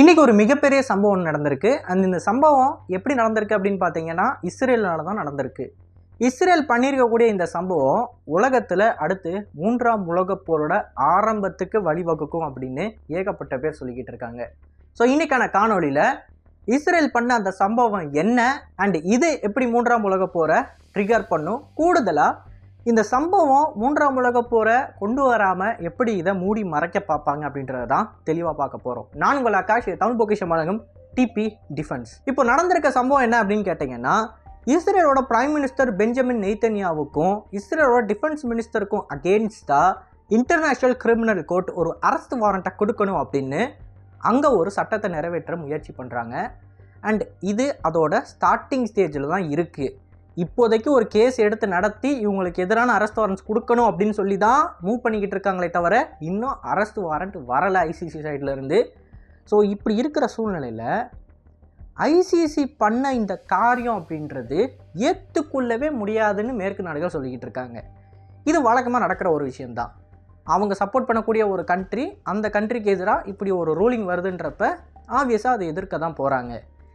இன்றைக்கி ஒரு மிகப்பெரிய சம்பவம் நடந்திருக்கு. அந்த இந்த சம்பவம் எப்படி நடந்திருக்கு அப்படின்னு பார்த்தீங்கன்னா இஸ்ரேல்னால தான் நடந்திருக்கு. இஸ்ரேல் பண்ணியிருக்கக்கூடிய இந்த சம்பவம் உலகத்தில் அடுத்து மூன்றாம் உலகப் போரோட ஆரம்பத்துக்கு வழிவகுக்கும் அப்படின்னு ஏகப்பட்ட பேர் சொல்லிக்கிட்டு இருக்காங்க. ஸோ இன்னைக்கான காணொளியில் இஸ்ரேல் பண்ண அந்த சம்பவம் என்ன? அண்ட் இது எப்படி மூன்றாம் உலகப் போரை ட்ரிகர் பண்ணும்? கூடுதலாக இந்த சம்பவம் மூன்றாம் உலக போரை கொண்டு வராமல் எப்படி இதை மூடி மறைக்க பார்ப்பாங்க அப்படின்றத தான் தெளிவாக பார்க்க போகிறோம் நான் உங்கள் ஆகாஷ் தமிழ் பொக்கிஷம் வழங்கும் டிபி டிஃபென்ஸ் இப்போ நடந்திருக்க சம்பவம் என்ன அப்படின்னு கேட்டிங்கன்னா இஸ்ரேலோட பிரைம் மினிஸ்டர் பெஞ்சமின் நெய்தன்யாவுக்கும் இஸ்ரேலோட டிஃபென்ஸ் மினிஸ்டருக்கும் அகேன்ஸ்டாக இன்டர்நேஷ்னல் கிரிமினல் கோர்ட் ஒரு அரசு வாரண்ட்டை கொடுக்கணும் அப்படின்னு அங்கே ஒரு சட்டத்தை நிறைவேற்ற முயற்சி பண்ணுறாங்க அண்ட் இது அதோட ஸ்டார்டிங் ஸ்டேஜில் தான் இருக்குது இப்போதைக்கு ஒரு கேஸ் எடுத்து நடத்தி இவங்களுக்கு எதிரான அரெஸ்ட் வாரண்ட்ஸ் கொடுக்கணும் அப்படின்னு சொல்லி தான் மூவ் பண்ணிக்கிட்டு இருக்காங்களே தவிர இன்னும் அரெஸ்ட் வாரண்ட் வரலை ஐசிசி சைட்லேருந்து ஸோ இப்படி இருக்கிற சூழ்நிலையில் ஐசிசி பண்ண இந்த காரியம் அப்படின்றது ஏற்றுக்கொள்ளவே முடியாதுன்னு மேற்கு நாடுகள் சொல்லிக்கிட்டு இருக்காங்க. இது வழக்கமாக நடக்கிற ஒரு விஷயந்தான் அவங்க சப்போர்ட் பண்ணக்கூடிய ஒரு கண்ட்ரி அந்த கண்ட்ரிக்கு எதிராக இப்படி ஒரு ரூலிங் வருதுன்றப்ப ஆப்வியஸாக அதை எதிர்க்க தான் போகிறாங்க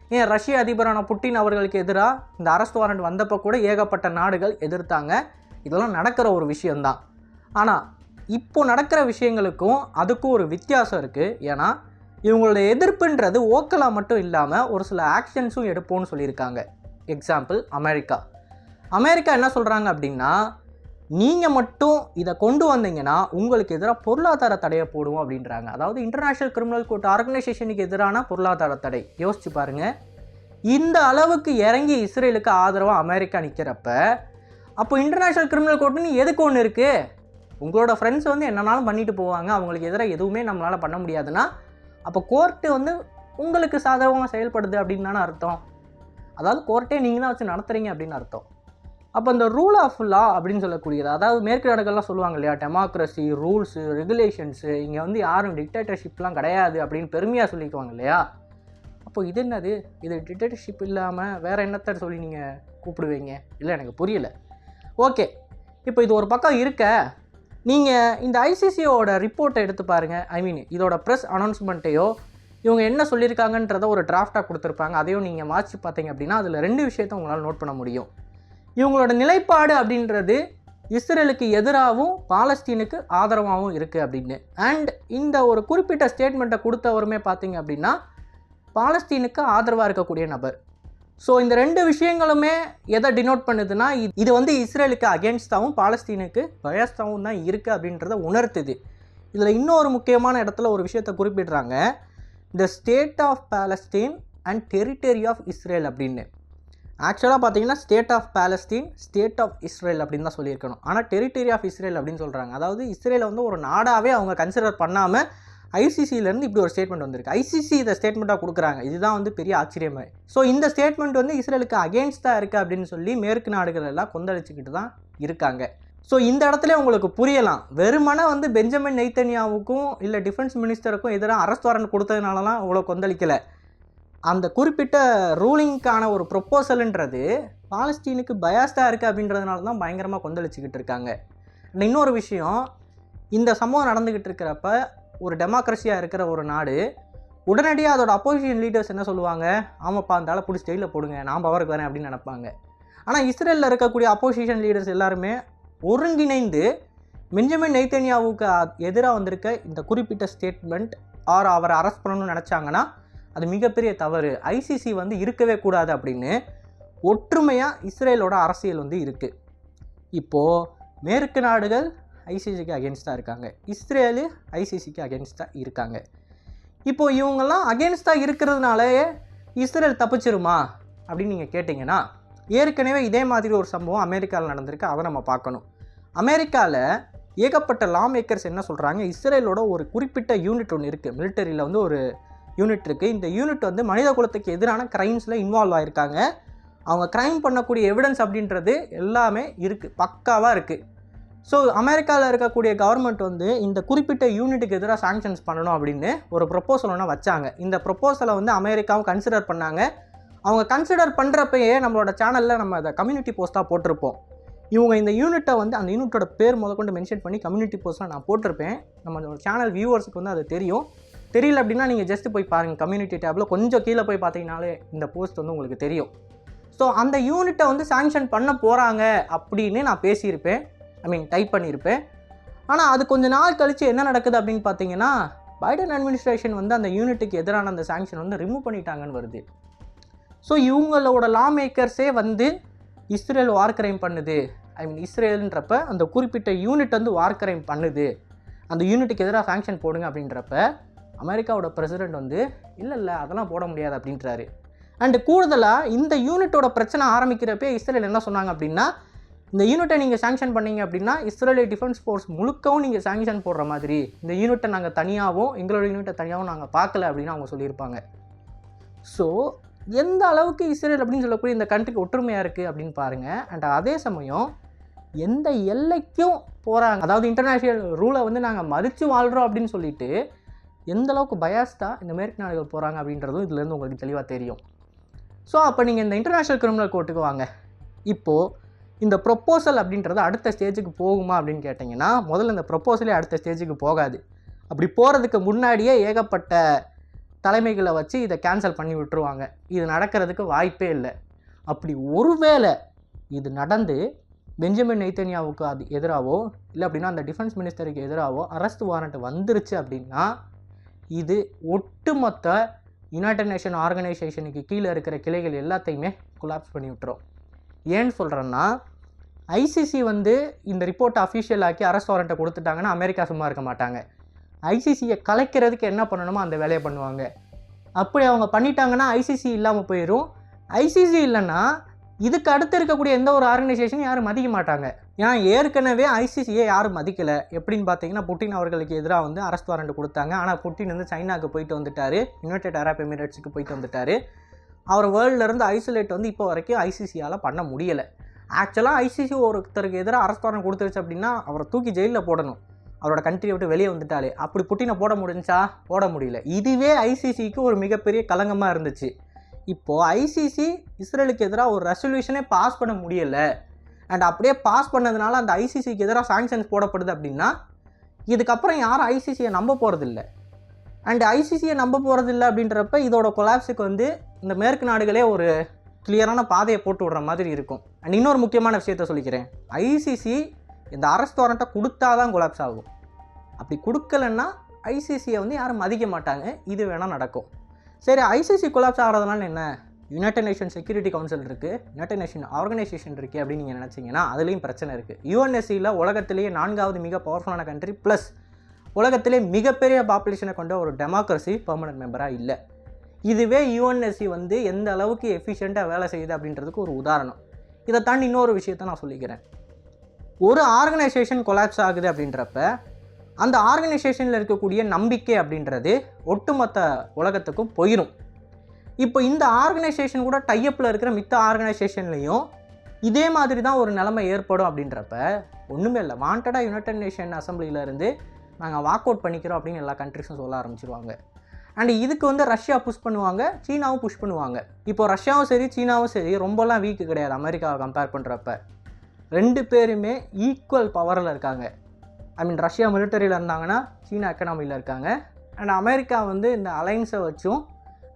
ஏன் ரஷ்ய அதிபரான புட்டின் அவர்களுக்கு எதிராக இந்த அரெஸ்ட் வாரண்ட் வந்தப்போ கூட ஏகப்பட்ட நாடுகள் எதிர்த்தாங்க. இதெல்லாம் நடக்கிற ஒரு விஷயந்தான் ஆனால் இப்போ நடக்கிற விஷயங்களுக்கும் அதுக்கும் ஒரு வித்தியாசம் இருக்குது ஏன்னா இவங்களோட எதிர்ப்புன்றது ஓக்கலாக மட்டும் இல்லாமல் ஒரு சில ஆக்ஷன்ஸும் எடுப்போம்னு சொல்லியிருக்காங்க. Example America. அமெரிக்கா என்ன சொல்கிறாங்க அப்படின்னா நீங்கள் மட்டும் இதை கொண்டு வந்தீங்கன்னா உங்களுக்கு எதிராக பொருளாதார தடையை போடுவோம் அப்படின்றாங்க. அதாவது இன்டர்நேஷ்னல் கிரிமினல் கோர்ட் ஆர்கனைசேஷனுக்கு எதிரான பொருளாதார தடை. யோசிச்சு பாருங்கள் இந்த அளவுக்கு இறங்கி இஸ்ரேலுக்கு ஆதரவாக அமெரிக்கா நிற்கிறப்ப அப்போ இன்டர்நேஷ்னல் கிரிமினல் கோர்ட்டுன்னு எதுக்கு ஒன்று இருக்குது உங்களோட ஃப்ரெண்ட்ஸ் வந்து என்னன்னாலும் பண்ணிட்டு போவாங்க. அவங்களுக்கு எதிராக எதுவுமே நம்மளால் பண்ண முடியாதுன்னா அப்போ கோர்ட்டு வந்து உங்களுக்கு சாதகமாக செயல்படுது அப்படின்னு தானே அர்த்தம். அதாவது கோர்ட்டே நீங்கள் தான் வச்சு நடத்துகிறீங்க அப்படின்னு அர்த்தம். அப்போ இந்த ரூல் ஆஃப் லா அப்படின்னு சொல்லக்கூடியது அதாவது மேற்கு நாடுகள்லாம் சொல்லுவாங்க இல்லையா டெமோக்ரஸி ரூல்ஸு ரெகுலேஷன்ஸு இங்கே வந்து யாரும் டிக்டேட்டர்ஷிப்லாம் கிடையாது அப்படின்னு பெருமையாக சொல்லிக்குவாங்க இல்லையா? அப்போ இது என்னது? இது டிக்டேட்டர்ஷிப் இல்லாமல் வேறு என்னத்தை சொல்லி நீங்கள் கூப்பிடுவீங்க? இல்லை எனக்கு புரியல. ஓகே இப்போ இது ஒரு பக்கம் இருக்க. நீங்கள் இந்த ஐசிசியோட ரிப்போர்ட்டை எடுத்து பாருங்கள் ஐ மீன் இதோட ப்ரெஸ் அனௌன்ஸ்மெண்ட்டையோ இவங்க என்ன சொல்லியிருக்காங்கன்றத ஒரு டிராஃப்டாக கொடுத்துருப்பாங்க. அதையும் நீங்கள் வாட்சி பார்த்தீங்க அப்படின்னா அதில் ரெண்டு விஷயத்த உங்களால் நோட் பண்ண முடியும். இவங்களோட நிலைப்பாடு அப்படின்றது இஸ்ரேலுக்கு எதிராகவும் பாலஸ்தீனுக்கு ஆதரவாகவும் இருக்குது அப்படின்னு. அண்ட் இந்த ஒரு குறிப்பிட்ட ஸ்டேட்மெண்ட்டை கொடுத்தவருமே பார்த்தீங்க அப்படின்னா பாலஸ்தீனுக்கு ஆதரவாக இருக்கக்கூடிய நபர். ஸோ இந்த ரெண்டு விஷயங்களுமே எதை டினோட் பண்ணுதுன்னா இது- வந்து இஸ்ரேலுக்கு அகேன்ஸ்டாகவும் பாலஸ்தீனுக்கு பயஸ்தாகவும் தான் இருக்குது அப்படின்றத உணர்த்துது. இதில் இன்னொரு முக்கியமான இடத்துல ஒரு விஷயத்தை குறிப்பிடுறாங்க. The state of Palestine and territory of Israel அப்படின்னு. ஆக்சுவலாக பார்த்தீங்கன்னா state of Palestine state of Israel அப்படின்னு தான் சொல்லியிருக்கணும். ஆனால் டெரிட்டரி ஆஃப் இஸ்ரேல் அப்படின்னு சொல்கிறாங்க அதாவது இஸ்ரேலை வந்து ஒரு நாடாகவே அவங்க கன்சிடர் பண்ணாமல் ஐசிசியிலேருந்து இப்படி ஒரு ஸ்டேட்மெண்ட் வந்திருக்கு. ஐசிசி இதை ஸ்டேட்மெண்ட்டாக கொடுக்குறாங்க. இதுதான் வந்து பெரிய ஆச்சரியமே. ஸோ இந்த ஸ்டேட்மெண்ட் வந்து இஸ்ரேலுக்கு அகேன்ஸ்டாக இருக்குது அப்படின்னு சொல்லி மேற்கு நாடுகள் எல்லாம் கொந்தளிச்சுக்கிட்டு தான் இருக்காங்க. ஸோ இந்த இடத்துல உங்களுக்கு புரியலாம். வெறுமனே வந்து பெஞ்சமின் நெய்தன்யாவுக்கும் இல்லை டிஃபென்ஸ் மினிஸ்டருக்கும் எதிராக அரெஸ்ட் வாரண்ட் கொடுத்ததுனாலலாம் அவ்வளோ கொந்தளிக்கலை. அந்த குறிப்பிட்ட ரூலிங்க்கான ஒரு ப்ரொப்போசல்ன்றது பாலஸ்டீனுக்கு பயாஸ்டாக இருக்குது அப்படின்றதுனால தான் பயங்கரமாக கொந்தளிச்சுக்கிட்டு இருக்காங்க. இன்னொரு விஷயம் இந்த சம்பவம் நடந்துக்கிட்டு இருக்கிறப்ப ஒரு டெமோக்ரஸியாக இருக்கிற ஒரு நாடு உடனடியாக அதோட அப்போசிஷன் லீடர்ஸ் என்ன சொல்லுவாங்க? ஆமாப்பா அந்த ஆளை பிடிச்சி ஸ்டைலில் போடுங்க நான் பவருக்கு வரேன் அப்படின்னு நினைப்பாங்க. ஆனால் இஸ்ரேலில் இருக்கக்கூடிய அப்போசிஷன் லீடர்ஸ் எல்லாருமே ஒருங்கிணைந்து பெஞ்சமின் நெய்தன்யாவுக்கு எதிராக வந்திருக்க இந்த குறிப்பிட்ட ஸ்டேட்மெண்ட் ஆர் அவரை அரெஸ்ட் பண்ணணும்னு நினச்சாங்கன்னா அது மிகப்பெரிய தவறு. ஐசிசி வந்து இருக்கவே கூடாது அப்படின்னு ஒற்றுமையாக இஸ்ரேலோட அரசியல் வந்து இருக்குது இப்போது மேற்கு நாடுகள் ஐசிசிக்கு அகேன்ஸ்டாக இருக்காங்க. இஸ்ரேலு ஐசிசிக்கு அகேன்ஸ்டாக இருக்காங்க. இப்போ இவங்கெல்லாம் அகேன்ஸ்டாக இருக்கிறதுனாலயே இஸ்ரேல் தப்பிச்சிருமா அப்படின்னு நீங்கள் கேட்டிங்கன்னா ஏற்கனவே இதே மாதிரி ஒரு சம்பவம் அமெரிக்காவில் நடந்திருக்கு. அதை நம்ம பார்க்கணும். அமெரிக்காவில் ஏகப்பட்ட லா மேக்கர்ஸ் என்ன சொல்கிறாங்க இஸ்ரேலோட ஒரு குறிப்பிட்ட யூனிட் ஒன்று இருக்குது மிலிட்டரியில் வந்து ஒரு யூனிட் இருக்குது இந்த யூனிட் வந்து மனித குலத்துக்கு எதிரான க்ரைம்ஸில் இன்வால்வ் ஆகிருக்காங்க அவங்க க்ரைம் பண்ணக்கூடிய எவிடன்ஸ் அப்படின்றது எல்லாமே இருக்குது பக்காவாக இருக்குது ஸோ அமெரிக்காவில் இருக்கக்கூடிய கவர்மெண்ட் வந்து இந்த குறிப்பிட்ட யூனிட்டுக்கு எதிராக சாங்ஷன்ஸ் பண்ணணும் அப்படின்னு ஒரு ப்ரொப்போசல் ஒன்று வச்சாங்க. இந்த ப்ரொப்போசலை வந்து அமெரிக்காவும் கன்சிடர் பண்ணாங்க. அவங்க கன்சிடர் பண்ணுறப்பயே நம்மளோட சேனலில் நம்ம அதை கம்யூனிட்டி போஸ்ட்டாக போட்டிருப்போம். இவங்க இந்த யூனிட்டை வந்து அந்த யூனிட்டோட பேர் முதற்கொண்டு மென்ஷன் பண்ணி கம்யூனிட்டி போஸ்ட்டில் நான் போட்டிருப்பேன். நம்ம சேனல் வியூவர்ஸுக்கு வந்து அது தெரியும். தெரியல அப்படின்னா நீங்கள் ஜஸ்ட் போய் பாருங்கள் கம்யூனிட்டி டேப்பில் கொஞ்சம் கீழே போய் பார்த்தீங்கனாலே இந்த போஸ்ட் வந்து உங்களுக்கு தெரியும். ஸோ அந்த யூனிட்டை வந்து சாங்ஷன் பண்ண போகிறாங்க அப்படின்னு நான் பேசியிருப்பேன். ஐ மீன் டைப் பண்ணியிருப்பேன். ஆனால் அது கொஞ்ச நாள் கழித்து என்ன நடக்குது அப்படின்னு பார்த்தீங்கன்னா பைடன் அட்மினிஸ்ட்ரேஷன் வந்து அந்த யூனிட்டுக்கு எதிரான அந்த சாங்ஷன் வந்து ரிமூவ் பண்ணிட்டாங்கன்னு வருது. ஸோ இவங்களோட லா மேக்கர்ஸே வந்து இஸ்ரேல் வார் கிரைம் பண்ணுது. ஐ மீன் இஸ்ரேல்ன்றப்ப அந்த குறிப்பிட்ட யூனிட் வந்து வார் கிரைம் பண்ணுது. அந்த யூனிட்டுக்கு எதிராக சாங்ஷன் போடுங்க அப்படின்றப்ப அமெரிக்காவோட பிரசிடெண்ட் வந்து இல்லை இல்லை அதெல்லாம் போட முடியாது அப்படின்றாரு. அண்டு கூடுதலாக இந்த யூனிட்டோட பிரச்சனை ஆரம்பிக்கிறப்பே இஸ்ரேல் என்ன சொன்னாங்க அப்படின்னா இந்த யூனிட்டை நீங்கள் சாங்ஷன் பண்ணீங்க அப்படின்னா இஸ்ரேலிய டிஃபென்ஸ் ஃபோர்ஸ் முழுக்கவும் நீங்கள் சாங்ஷன் போடுற மாதிரி இந்த யூனிட்டை நாங்கள் தனியாகவும் எங்களோட யூனிட்டை தனியாகவும் நாங்கள் பார்க்கல அப்படின்னு அவங்க சொல்லியிருப்பாங்க. ஸோ எந்த அளவுக்கு இஸ்ரேல் அப்படின்னு சொல்லக்கூடிய இந்த கண்ட்ரிக்கு ஒற்றுமையாக இருக்குது அப்படின்னு பாருங்கள் அண்ட் அதே சமயம் எந்த எல்லைக்கும் போகிறாங்க அதாவது இன்டர்நேஷ்னல் ரூலை வந்து நாங்கள் மதித்து வாழ்கிறோம் அப்படின்னு சொல்லிட்டு எந்த அளவுக்கு பயாஸ்டாக இந்த மேற்கு நாடுகள் போகிறாங்க அப்படின்றதும் இதுலேருந்து உங்களுக்கு தெளிவாக தெரியும். ஸோ அப்போ நீங்கள் இந்த இன்டர்நேஷ்னல் கிரிமினல் கோர்ட்டுக்கு வாங்க. இப்போது இந்த ப்ரொப்போசல் அப்படின்றது அடுத்த ஸ்டேஜுக்கு போகுமா அப்படின்னு கேட்டிங்கன்னா முதல்ல இந்த ப்ரொப்போசலே அடுத்த ஸ்டேஜுக்கு போகாது. அப்படி போகிறதுக்கு முன்னாடியே ஏகப்பட்ட தலைமைகளை வச்சு இதை கேன்சல் பண்ணி விட்டுருவாங்க. இது நடக்கிறதுக்கு வாய்ப்பே இல்லை. அப்படி ஒருவேளை இது நடந்து பெஞ்சமின் நெய்தன்யாவுக்கு அது எதிராகவோ இல்லை அப்படின்னா அந்த டிஃபென்ஸ் மினிஸ்டருக்கு எதிராகவோ அரெஸ்ட் வாரண்ட் வந்துருச்சு அப்படின்னா இது ஒட்டுமொத்த யுனைடட் நேஷன் ஆர்கனைசேஷனுக்கு கீழே இருக்கிற கிளைகள் எல்லாத்தையுமே கொலாப்ஸ் பண்ணி விட்டுரும். ஏன்னு சொல்கிறேன்னா ஐசிசி வந்து இந்த ரிப்போர்ட்டை அஃபிஷியல் ஆக்கி அரசு வாரண்ட்டை கொடுத்துட்டாங்கன்னா அமெரிக்கா சும்மா இருக்க மாட்டாங்க. ஐசிசியை கலைக்கிறதுக்கு என்ன பண்ணணுமோ அந்த வேலையை பண்ணுவாங்க. அப்படி அவங்க பண்ணிட்டாங்கன்னா ஐசிசி இல்லாமல் போயிடும் ஐசிசி இல்லைன்னா இதுக்கு அடுத்து இருக்கக்கூடிய எந்த ஒரு ஆர்கனைசேஷனும் யாரும் மதிக்க மாட்டாங்க. ஏன்னா ஏற்கனவே ஐசிசியை யாரும் மதிக்கலை. எப்படின்னு பார்த்தீங்கன்னா புட்டின் அவர்களுக்கு எதிராக வந்து அரஸ்ட் வாரண்ட் கொடுத்தாங்க. ஆனால் புட்டின் வந்து சைனாக்கு போயிட்டு வந்துட்டார். யுனைடெட் அரப் எமிரேட்ஸுக்கு போயிட்டு வந்துட்டார். அவர் வேர்ல்டுலேருந்து ஐசோலேட் வந்து இப்போ வரைக்கும் ஐசிசியால் பண்ண முடியலை. ஆக்சுவலாக ஐசிசி ஒருத்தருக்கு எதிராக அரஸ்ட் வாரண்ட் கொடுத்துருச்சு அப்படின்னா அவரை தூக்கி ஜெயிலில் போடணும். அவரோட கண்ட்ரியை விட்டு வெளியே வந்துட்டாலே. அப்படி புட்டினை போட முடிஞ்சா? போட முடியல. இதுவே ஐசிசிக்கு ஒரு மிகப்பெரிய கலங்கமாக இருந்துச்சு. இப்போது ஐசிசி இஸ்ரேலுக்கு எதிராக ஒரு ரெசல்யூஷனே பாஸ் பண்ண முடியலை. அண்ட் அப்படியே பாஸ் பண்ணதுனால அந்த ஐசிசிக்கு எதிராக சாங்ஷன்ஸ் போடப்படுது அப்படின்னா இதுக்கப்புறம் யாரும் ஐசிசியை நம்ப போகிறதில்ல அண்ட் ஐசிசியை நம்ப போகிறதில்ல அப்படின்றப்ப இதோட கொலாப்ஸுக்கு வந்து இந்த மேற்கு நாடுகளே ஒரு கிளியரான பாதையை போட்டு விடுற மாதிரி இருக்கும். அண்ட் இன்னொரு முக்கியமான விஷயத்த சொல்லிக்கிறேன். ஐசிசி இந்த அரசு வாரண்ட்டை கொடுத்தா தான் கொலாப்ஸ் ஆகும். அப்படி கொடுக்கலன்னா ஐசிசியை வந்து யாரும் மதிக்க மாட்டாங்க. இது வேணால் நடக்கும். சரி ஐசிசி கொலாப்ஸ் ஆகிறதுனால என்ன? யுனைடெட் நேஷன் செக்யூரிட்டி கவுன்சில் இருக்குது யுனைடெட் நேஷன் ஆர்கனைசேஷன் இருக்குது அப்படின்னு நீங்கள் நினச்சிங்கன்னா அதுலேயும் பிரச்சனை இருக்குது யூஎன்எஸ்சியில் உலகத்திலேயே நான்காவது மிக பவர்ஃபுல்லான கண்ட்ரி ப்ளஸ் உலகத்திலே மிகப்பெரிய பாப்புலேஷனை கொண்ட ஒரு டெமோக்ரஸி பெர்மனன்ட் மெம்பராக இல்லை. இதுவே யூஎன்எஸ்சி வந்து எந்த அளவுக்கு எஃபிஷியண்ட்டாக வேலை செய்யுது அப்படின்றதுக்கு ஒரு உதாரணம். இதை தாண்டி இன்னொரு விஷயத்த நான் சொல்லிக்கிறேன். ஒரு ஆர்கனைசேஷன் கொலாப்ஸ் ஆகுது அப்படின்றப்ப அந்த ஆர்கனைசேஷனில் இருக்கக்கூடிய நம்பிக்கை அப்படின்றது ஒட்டுமொத்த உலகத்துக்கும் போயிடும் இப்போ இந்த ஆர்கனைசேஷன் கூட டைப்பில் இருக்கிற மித்த ஆர்கனைசேஷன்லேயும் இதே மாதிரி தான் ஒரு நிலைமை ஏற்படும் அப்படின்றப்ப ஒன்றுமே இல்லை. வாண்டடாக யுனைடெட் நேஷன் அசம்பிளியிலேருந்து நாங்கள் வாக் அவுட் பண்ணிக்கிறோம் அப்படின்னு எல்லா கண்ட்ரிஸும் சொல்ல ஆரம்பிச்சிருவாங்க. அண்ட் இதுக்கு வந்து ரஷ்யா புஷ் பண்ணுவாங்க சீனாவும் புஷ் பண்ணுவாங்க. இப்போ ரஷ்யாவும் சரி சீனாவும் சரி ரொம்பலாம் வீக்கு கிடையாது. அமெரிக்காவை கம்பேர் பண்ணுறப்ப ரெண்டு பேருமே ஈக்குவல் பவரில் இருக்காங்க. ஐ மீன் ரஷ்யா மிலிட்டரியில் இருந்தாங்கன்னா சீனா எக்கனாமியில் இருக்காங்க. அண்ட் அமெரிக்கா வந்து இந்த அலைன்ஸை வச்சும்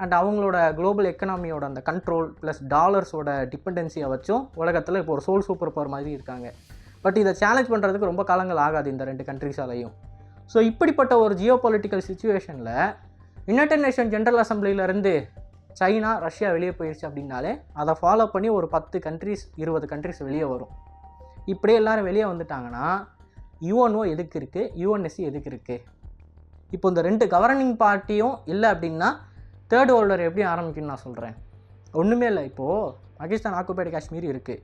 அண்ட் அவங்களோட குளோபல் எக்கனாமியோட அந்த கண்ட்ரோல் ப்ளஸ் டாலர்ஸோட டிபெண்டன்சியை வச்சும் உலகத்தில் இப்போ ஒரு சோல் சூப்பர் பவர் மாதிரி இருக்காங்க. பட் இதை சேலஞ்ச் பண்ணுறதுக்கு ரொம்ப காலங்கள் ஆகாது இந்த ரெண்டு கண்ட்ரிஸாலையும் ஸோ இப்படிப்பட்ட ஒரு ஜியோ பொலிட்டிக்கல் சுச்சுவேஷனில் யுனைடெட் நேஷன் ஜென்ரல் அசம்பிளியிலேருந்து சைனா ரஷ்யா வெளியே போயிடுச்சு அப்படின்னாலே அதை ஃபாலோ பண்ணி ஒரு பத்து கண்ட்ரிஸ் இருபது கண்ட்ரிஸ் வெளியே வரும். இப்படியே எல்லாரும் வெளியே வந்துட்டாங்கன்னா யுஎன்ஓ எதுக்கு இருக்குது யுஎன்எஸ்சி எதுக்கு இருக்குது இப்போ இந்த ரெண்டு கவர்னிங் பார்ட்டியும் இல்லை அப்படின்னா தேர்ட் வேர்ல்டர் எப்படி ஆரம்பிக்கும்னு நான் சொல்கிறேன் ஒன்றுமே இல்லை. இப்போது பாகிஸ்தான் ஆக்குபைடு காஷ்மீர் இருக்குது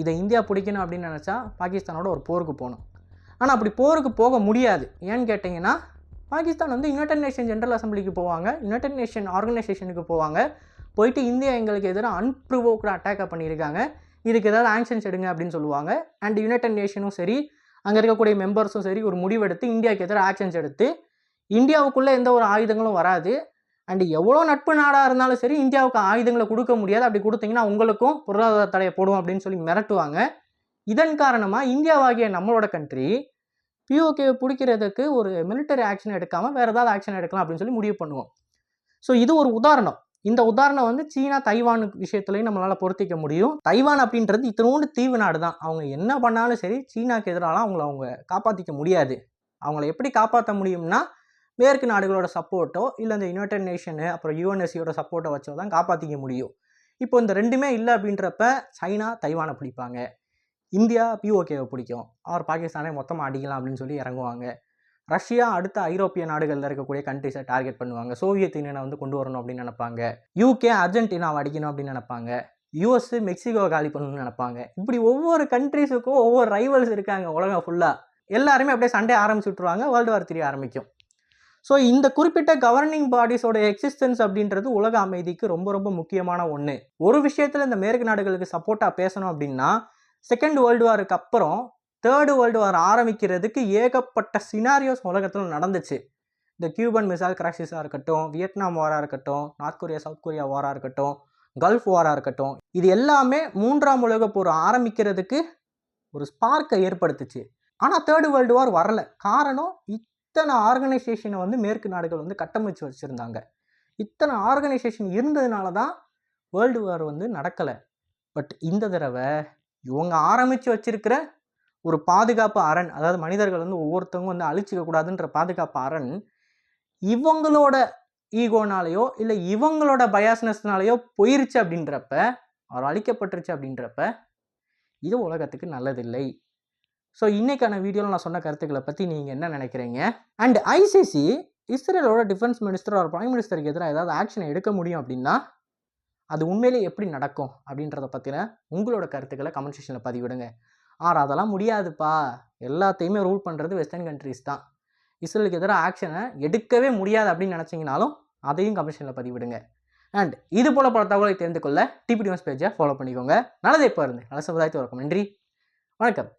இதை இந்தியா பிடிக்கணும் அப்படின்னு நினச்சா பாகிஸ்தானோட ஒரு போருக்கு போகணும். ஆனால் அப்படி போருக்கு போக முடியாது. ஏன்னு கேட்டிங்கன்னா பாகிஸ்தான் வந்து யுனைடெட் நேஷன் ஜென்ரல் அசம்பிளிக்கு போவாங்க. யுனைடெட் நேஷன் ஆர்கனைசேஷனுக்கு போவாங்க. போயிட்டு இந்தியா எங்களுக்கு எதிராக அன்ப்ரிவோக்டு அட்டாக்கை பண்ணியிருக்காங்க. இதுக்கு ஏதாவது ஆன்ஷன்ஸ் எடுங்க அப்படின்னு சொல்லுவாங்க. அண்ட் யுனைடெட் நேஷனும் சரி அங்கே இருக்கக்கூடிய மெம்பர்ஸும் சரி ஒரு முடிவெடுத்து இந்தியாவுக்கு எதிராக ஆக்ஷன்ஸ் எடுத்து இந்தியாவுக்குள்ளே எந்த ஒரு ஆயுதங்களும் வராது. அண்ட் எவ்வளோ நட்பு நாடாக இருந்தாலும் சரி இந்தியாவுக்கு ஆயுதங்களை கொடுக்க முடியாது. அப்படி கொடுத்தீங்கன்னா உங்களுக்கும் பொருளாதார தடையை போடும் அப்படின்னு சொல்லி மிரட்டுவாங்க. இதன் காரணமாக இந்தியாவாகிய நம்மளோட கண்ட்ரி பிஓகே பிடிக்கிறதுக்கு ஒரு மிலிட்டரி ஆக்ஷன் எடுக்காமல் வேறு ஏதாவது ஆக்ஷன் எடுக்கலாம் அப்படின்னு சொல்லி முடிவு பண்ணுவோம். ஸோ இது ஒரு உதாரணம். இந்த உதாரணம் வந்து சீனா தைவான் விஷயத்துலையும் நம்மளால் பொருத்திக்க முடியும். தைவான் அப்படின்றது இத்தனோண்டு தீவு நாடு தான். அவங்க என்ன பண்ணாலும் சரி சீனாக்கு எதிராலாம் அவங்கள அவங்க காப்பாற்றிக்க முடியாது. அவங்கள எப்படி காப்பாற்ற முடியும்னா மேற்கு நாடுகளோட சப்போர்ட்டோ இல்லை இந்த யுனைடெட் நேஷனு அப்புறம் யூஎன்எஸ்சியோட சப்போர்ட்டை வச்சோ தான் காப்பாற்றிக்க முடியும். இப்போ இந்த ரெண்டுமே இல்லை அப்படின்றப்ப சைனா தைவானை பிடிப்பாங்க. இந்தியா பிஓகேவை பிடிக்கும். அவர் பாகிஸ்தானே மொத்தமாக அடிக்கலாம் அப்படின்னு சொல்லி இறங்குவாங்க. ரஷ்யா அடுத்த ஐரோப்பிய நாடுகளில் இருக்கக்கூடிய கண்ட்ரிஸை டார்கெட் பண்ணுவாங்க. சோவியத் யூனியனை வந்து கொண்டு வரணும் அப்படின்னு நினைப்பாங்க. யூகே அர்ஜென்டினாவை அடிக்கணும் அப்படின்னு நினைப்பாங்க. யூஎஸ் மெக்சிகோவை காலி பண்ணணும்னு நினைப்பாங்க. இப்படி ஒவ்வொரு கண்ட்ரிஸுக்கும் ஒவ்வொரு ரைவல்ஸ் இருக்காங்க உலகம் ஃபுல்லாக எல்லாருமே அப்படியே சண்டே ஆரம்பிச்சு விட்ருவாங்க வேர்ல்டு வார் த்ரீ ஆரம்பிக்கும். ஸோ இந்த குறிப்பிட்ட கவர்னிங் பாடிஸோட எக்ஸிஸ்டன்ஸ் அப்படின்றது உலக அமைதிக்கு ரொம்ப ரொம்ப முக்கியமான ஒன்று ஒரு விஷயத்தில் இந்த மேற்கு நாடுகளுக்கு சப்போர்ட்டாக பேசணும் அப்படின்னா செகண்ட் வேர்ல்டு வாருக்கு அப்புறம் தேர்டு வேர்ல்டு வார் ஆரம்பிக்கிறதுக்கு ஏகப்பட்ட சினாரியோஸ் உலகத்தில் நடந்துச்சு. இந்த கியூபன் மிசைல் கிராஷஸாக இருக்கட்டும் வியட்நாம் வாராக இருக்கட்டும் நார்த் கொரியா சவுத் கொரியா வாராக இருக்கட்டும் கல்ஃப் வாராக இருக்கட்டும் இது எல்லாமே மூன்றாம் உலக போர் ஆரம்பிக்கிறதுக்கு ஒரு ஸ்பார்க்கை ஏற்படுத்துச்சு. ஆனால் தேர்டு வேர்ல்டு வார் வரல. காரணம் இத்தனை ஆர்கனைசேஷனை வந்து மேற்கு நாடுகள் வந்து கட்டமைச்சு வச்சுருந்தாங்க. இத்தனை ஆர்கனைசேஷன் இருந்ததுனால தான் வேர்ல்டு வார் வந்து நடக்கலை. பட் இந்த தடவை இவங்க ஆரம்பித்து வச்சிருக்கிற ஒரு பாதுகாப்பு அரண் அதாவது மனிதர்கள் வந்து ஒவ்வொருத்தவங்க வந்து அழிச்சிக்க கூடாதுன்ற பாதுகாப்பு அரண் இவங்களோட ஈகோனாலேயோ இல்லை இவங்களோட பயாஸ்னஸ்னாலேயோ போயிருச்சு அப்படின்றப்ப அவர் அழிக்கப்பட்டுருச்சு அப்படின்றப்ப இது உலகத்துக்கு நல்லதில்லை. ஸோ இன்றைக்கான வீடியோவில் நான் சொன்ன கருத்துக்களை பற்றி நீங்கள் என்ன நினைக்கிறீங்க? அண்ட் ஐசிசி இஸ்ரேலோட டிஃபென்ஸ் மினிஸ்டர் ஒரு பிரைம் மினிஸ்டருக்கு எதிராக ஏதாவது ஆக்ஷன் எடுக்க முடியும் அப்படின்னா அது உண்மையிலே எப்படி நடக்கும் அப்படின்றத பற்றின உங்களோட கருத்துக்களை கமெண்ட் செக்ஷனில் பதிவிடுங்க. ஆர் அதெல்லாம் முடியாதுப்பா. எல்லாத்தையுமே ரூல் பண்ணுறது வெஸ்டர்ன் கண்ட்ரீஸ் தான். இஸ்ரேலுக்கு எதிராக ஆக்ஷனை எடுக்கவே முடியாது அப்படின்னு நினச்சிங்கனாலும் அதையும் கமிஷனில் பதிவிடுங்க. அண்ட் இது போல் பல தகவலை தெரிந்து கொள்ள டிபி நியூஸ் பேஜை ஃபாலோ பண்ணிக்கோங்க. நல்லதே இப்போ இருந்து. நல்ல சமுதாயத்தை வணக்கம் நன்றி. வணக்கம்.